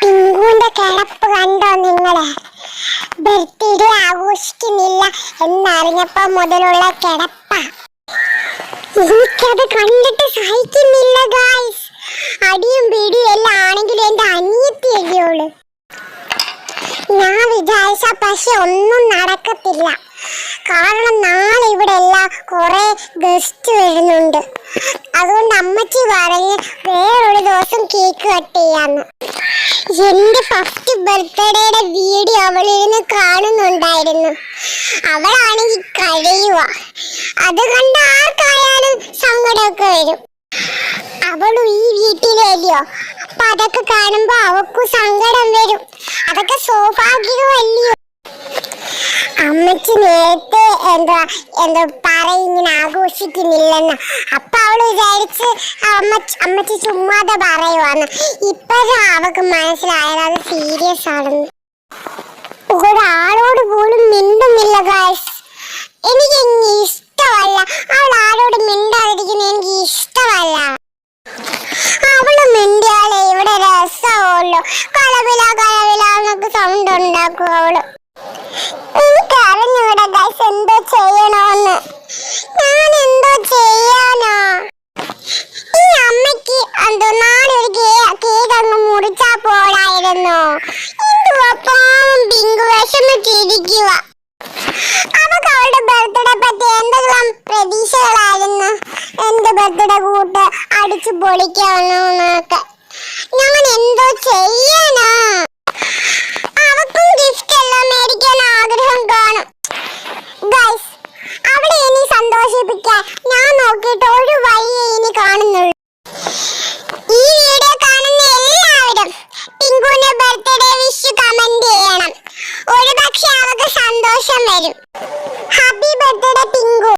പിങ്കുവിന്റെ കിടപ്പ് കണ്ടോ നിങ്ങൾ? ബർത്ത്ഡേ ആഘോഷിക്കുന്നില്ല എന്നറിഞ്ഞപ്പോ മുതലുള്ള കിടപ്പ. എനിക്കത് കണ്ടിട്ട് സഹിക്കുന്നില്ല ഗൈസ് അടിയും പിടിയും എല്ലാം ആണെങ്കിലും എന്റെ അനിയത്തി എഴുതിയോൾ ഞാൻ വിചാരിച്ച പക്ഷെ ഒന്നും നടക്കത്തില്ല. കാരണം നാളെ ഇവിടെ എല്ലാം കുറെ ഗസ്റ്റ് വരുന്നുണ്ട്. അതുകൊണ്ട് അമ്മച്ചി പറഞ്ഞ് വേറൊരു ദിവസം കേക്ക് കട്ട് ചെയ്യാന്ന്. എന്റെ ഫസ്റ്റ് ബർത്ത്ഡേയുടെ വീഡിയോ അവളിരുന്ന് കാണുന്നുണ്ടായിരുന്നു. അവളാണെങ്കിൽ കഴിയുക അത് കണ്ട് ആർക്കായാലും സങ്കടമൊക്കെ വരും. അവളും ഈ വീട്ടിലല്ലയോ അപ്പൊ അതൊക്കെ കാണുമ്പോ അവക്കും സങ്കടം വരും അതൊക്കെ സ്വാഭാവികമല്ലയോ അമ്മച്ചി എന്തോ എന്താ പറയും ഇങ്ങനെ ആഘോഷിക്കുന്നില്ലെന്ന്. അപ്പൊ അവൾ വിചാരിച്ച് അമ്മ അമ്മച്ചി ചുമ്മാതെ പറയുവാന്ന്. ഇപ്പഴാ അവക്ക് മനസ്സിലായത് അത് സീരിയസ് ആണെന്ന്. ഒരാളോട് പോലും മിണ്ടുന്നില്ല ഗായ്സ് എനിക്ക് ഇഷ്ടമല്ല. അവൾ ആരോട് മിണ്ടാതിരിക്കുന്ന എനിക്ക് ഇഷ്ടമല്ല. അവൾ മിണ്ടിയാളെ ഇവിടെ രസമുള്ളൂ. കളവില കളവില എന്നൊക്കെ സൗണ്ട് ഉണ്ടാക്കും അവൾ എനിക്ക് അറിഞ്ഞൂടാ ഗൈസ് എന്തോ ചെയ്യണോന്ന് ഞാൻ എന്തോ ചെയ്യാനോ ഈ അമ്മയ്ക്ക് എന്തോ നാളെ ഒരു കേക്ക് അങ്ങ് മുറിച്ചാ പോളായിരുന്നോ എന്തുവാ പാവം പിങ്കു അവക്ക് അവളുടെ ബർത്ത്ഡേ പറ്റി എന്തെല്ലാം പ്രതീക്ഷകളായിരുന്നു? എന്റെ ബർത്ത്ഡേ കൂട്ട് അടിച്ചു പൊളിക്കാവുന്നൊക്കെ ഞാൻ എന്തോ ചെയ്യാനാ? അവക്കും ഗിഫ്റ്റ് എല്ലാം ആഗ്രഹം കാണും. ഗൈസ് അവിടെ ഇനി സന്തോഷിപ്പിക്കാൻ ഞാൻ നോക്കിയിട്ട് ഒരു വഴിയേ പക്ഷെ സന്തോഷം വരും. Happy birthday pink